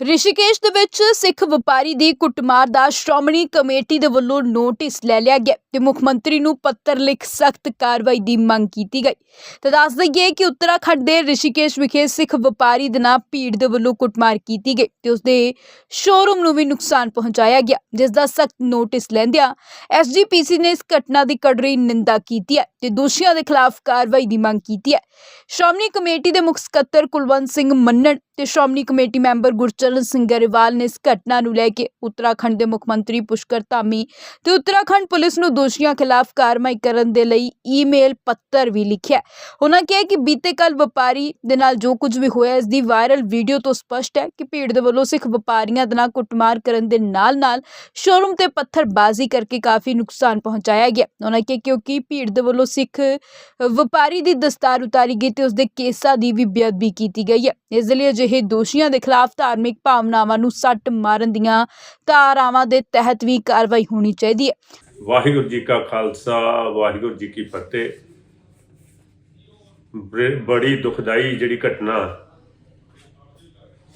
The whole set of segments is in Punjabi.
ਰਿਸ਼ੀਕੇਸ਼ ਦੇ ਵਿੱਚ ਸਿੱਖ ਵਪਾਰੀ ਦੀ ਕੁੱਟਮਾਰ ਦਾ ਸ਼੍ਰੋਮਣੀ ਕਮੇਟੀ ਦੇ ਵੱਲੋਂ ਨੋਟਿਸ ਲੈ ਲਿਆ ਗਿਆ ਤੇ ਮੁੱਖ ਮੰਤਰੀ ਨੂੰ ਪੱਤਰ ਲਿਖ ਸਖਤ ਕਾਰਵਾਈ ਦੀ ਮੰਗ ਕੀਤੀ ਗਈ। ਤਾਂ ਦੱਸ ਦਈਏ ਕਿ ਉੱਤਰਾਖੰਡ ਦੇ ਰਿਸ਼ੀਕੇਸ਼ ਵਿਖੇ ਸਿੱਖ ਵਪਾਰੀ ਦੇ ਨਾਲ ਭੀੜ ਦੇ ਵੱਲੋਂ ਕੁੱਟਮਾਰ ਕੀਤੀ ਗਈ ਤੇ ਉਸ ਦੇ ਸ਼ੋਰੂਮ ਨੂੰ ਵੀ ਨੁਕਸਾਨ ਪਹੁੰਚਾਇਆ ਗਿਆ, ਜਿਸ ਦਾ ਸਖਤ ਨੋਟਿਸ ਲੈਂਦਿਆਂ ਐਸਜੀਪੀਸੀ ਨੇ ਇਸ ਘਟਨਾ ਦੀ ਕੜਰੀ ਨਿੰਦਾ ਕੀਤੀ ਹੈ ਤੇ ਦੋਸ਼ੀਆਂ ਦੇ ਖਿਲਾਫ ਕਾਰਵਾਈ ਦੀ ਮੰਗ ਕੀਤੀ ਹੈ। ਸ਼੍ਰੋਮਣੀ ਕਮੇਟੀ ਦੇ ਮੁੱਖ ਸਕੱਤਰ ਕੁਲਵੰਤ ਸਿੰਘ ਮੰਨਣ ਤੇ ਸ਼੍ਰੋਮਣੀ ਕਮੇਟੀ ਮੈਂਬਰ ਗੁਰਚਰਨ ਸਿੰਘ ਗਰੇਵਾਲ ਨੇ ਇਸ ਘਟਨਾ ਨੂੰ ਲੈ ਕੇ ਉੱਤਰਾਖੰਡ ਦੇ ਮੁੱਖ ਮੰਤਰੀ ਪੁਸ਼ਕਰ ਧਾਮੀ ਤੇ ਉੱਤਰਾਖੰਡ ਪੁਲਿਸ ਨੂੰ ਦੋਸ਼ੀਆਂ ਖਿਲਾਫ ਕਾਰਵਾਈ ਕਰਨ ਦੇ ਲਈ ਈਮੇਲ ਪੱਤਰ ਵੀ ਲਿਖਿਆ। ਉਹਨਾਂ ਕਿਹਾ ਕਿ ਬੀਤੇ ਕੱਲ ਵਪਾਰੀ ਦੇ ਨਾਲ ਜੋ ਕੁਝ ਵੀ ਹੋਇਆ, ਇਸ ਦੀ ਵਾਇਰਲ ਵੀਡੀਓ ਤੋਂ ਸਪਸ਼ਟ ਹੈ ਕਿ ਭੀੜ ਦੇ ਵੱਲੋਂ ਸਿੱਖ ਵਪਾਰੀਆਂ ਦੇ ਨਾਲ ਕੁੱਟਮਾਰ ਕਰਨ ਦੇ ਨਾਲ-ਨਾਲ ਸ਼ੋਰੂਮ ਤੇ ਪੱਥਰਬਾਜ਼ੀ ਕਰਕੇ ਕਾਫੀ ਨੁਕਸਾਨ ਪਹੁੰਚਾਇਆ ਗਿਆ। ਉਹਨਾਂ ਕਿਹਾ ਕਿਉਂਕਿ ਭੀੜ ਦੇ ਵੱਲੋਂ ਸਿੱਖ ਵਪਾਰੀ ਦੀ ਦਸਤਾਰ ਉਤਾਰੀ ਗਈ ਤੇ ਉਸ ਦੇ ਕੇਸਾਂ ਦੀ ਵੀ ਬੇਅਦਬੀ ਕੀਤੀ ਗਈ ਹੈ। ਇਸ ਦੇ ਲਈ ਅਜਿਹੇ ਦੋਸ਼ੀਆਂ ਦੇ ਖਿਲਾਫ ਧਾਰਮਿਕ ਭਾਵਨਾਵਾਂ ਨੂੰ ਸੱਟ ਮਾਰਨ ਦੀਆਂ ਧਾਰਾਵਾਂ ਦੇ ਤਹਿਤ ਵੀ ਕਾਰਵਾਈ ਹੋਣੀ ਚਾਹੀਦੀ ਹੈ। ਵਾਹਿਗੁਰੂ ਜੀ ਕਾ ਖਾਲਸਾ, ਵਾਹਿਗੁਰੂ ਜੀ ਕੀ ਫਤਿਹ। ਬੜੀ ਦੁਖਦਾਈ ਜਿਹੜੀ ਘਟਨਾ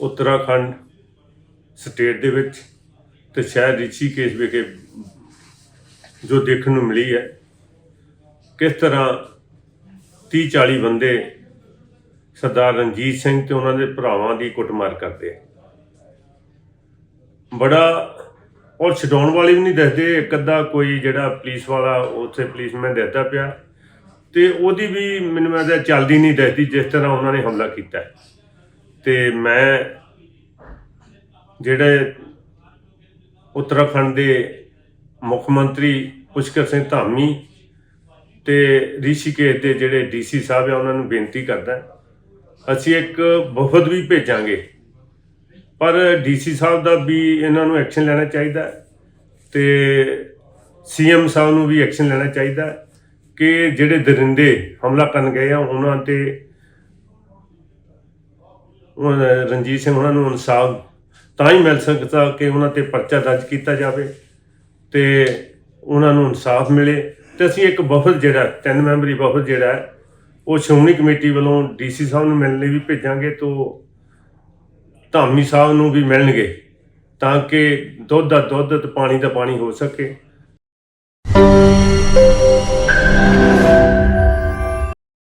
ਉੱਤਰਾਖੰਡ ਸਟੇਟ ਦੇ ਵਿੱਚ ਤੇ ਸ਼ਹਿਰ ਰਿਸ਼ੀਕੇਸ਼ ਵਿਖੇ ਜੋ ਦੇਖਣ ਨੂੰ ਮਿਲੀ ਹੈ। ਕਿਸ ਤਰ੍ਹਾਂ 30 40 ਬੰਦੇ ਸਰਦਾਰ ਰਣਜੀਤ ਸਿੰਘ ਤੇ ਉਹਨਾਂ ਦੇ ਭਰਾਵਾਂ ਦੀ ਕੁੱਟਮਾਰ ਕਰਦੇ ਬੜਾ ਔਰ ਛਡਾਉਣ ਵਾਲੇ ਵੀ ਨਹੀਂ ਦੱਸਦੇ, ਇੱਕ ਅੱਧਾ ਕੋਈ ਜਿਹੜਾ ਪੁਲਿਸ ਵਾਲਾ ਉੱਥੇ ਪੁਲਿਸਮੈਨ ਦੱਸਦਾ ਪਿਆ ਤੇ ਉਹਦੀ ਵੀ ਮੈਨੂੰ ਲੱਗਦਾ ਚੱਲਦੀ ਨਹੀਂ ਦੱਸਦੀ ਜਿਸ ਤਰ੍ਹਾਂ ਉਹਨਾਂ ਨੇ ਹਮਲਾ ਕੀਤਾ ਹੈ। ਤੇ ਮੈਂ ਜਿਹੜੇ ਉੱਤਰਾਖੰਡ ਦੇ ਮੁੱਖ ਮੰਤਰੀ ਪੁਸ਼ਕਰ ਸਿੰਘ ਧਾਮੀ ਤੇ ਰਿਸ਼ੀਕੇਸ਼ ਦੇ ਜਿਹੜੇ ਡੀਸੀ ਸਾਹਿਬ ਆ, ਉਹਨਾਂ ਨੂੰ ਬੇਨਤੀ ਕਰਦਾ ਅਸੀਂ ਇੱਕ ਵਫਦ ਵੀ ਭੇਜਾਂਗੇ। ਪਰ ਡੀਸੀ ਸਾਹਿਬ ਦਾ ਵੀ ਇਹਨਾਂ ਨੂੰ ਐਕਸ਼ਨ ਲੈਣਾ ਚਾਹੀਦਾ ਹੈ ਤੇ ਸੀਐਮ ਸਾਹਿਬ ਨੂੰ ਵੀ ਐਕਸ਼ਨ ਲੈਣਾ ਚਾਹੀਦਾ ਹੈ ਕਿ ਜਿਹੜੇ ਦਰਿੰਦੇ ਹਮਲਾ ਕਰਨ ਗਏ ਆ ਉਹਨਾਂ ਤੇ ਰਣਜੀਤ ਸਿੰਘ ਉਹਨਾਂ ਨੂੰ ਇਨਸਾਫ ਤਾਂ ਹੀ ਮਿਲ ਸਕਦਾ ਕਿ ਉਹਨਾਂ ਤੇ ਪਰਚਾ ਦਰਜ ਕੀਤਾ ਜਾਵੇ ਤੇ ਉਹਨਾਂ ਨੂੰ ਇਨਸਾਫ ਮਿਲੇ। ਤੇ ਅਸੀਂ ਇੱਕ ਵਫਦ ਜਿਹੜਾ ਤਿੰਨ ਮੈਂਬਰੀ ਵਫਦ ਜਿਹੜਾ ਹੈ, ਉਹ ਸ਼੍ਰੋਮਣੀ ਕਮੇਟੀ ਵੱਲੋਂ ਡੀਸੀ ਸਾਹਿਬ ਨੂੰ ਮਿਲਣ ਲਈ ਵੀ ਭੇਜਾਂਗੇ ਤੋਂ ਧਾਮੀ ਸਾਹਿਬ ਨੂੰ ਵੀ ਮਿਲਣਗੇ ਤਾਂ ਕਿ ਦੁੱਧ ਦਾ ਦੁੱਧ ਤੇ ਪਾਣੀ ਦਾ ਪਾਣੀ ਹੋ ਸਕੇ।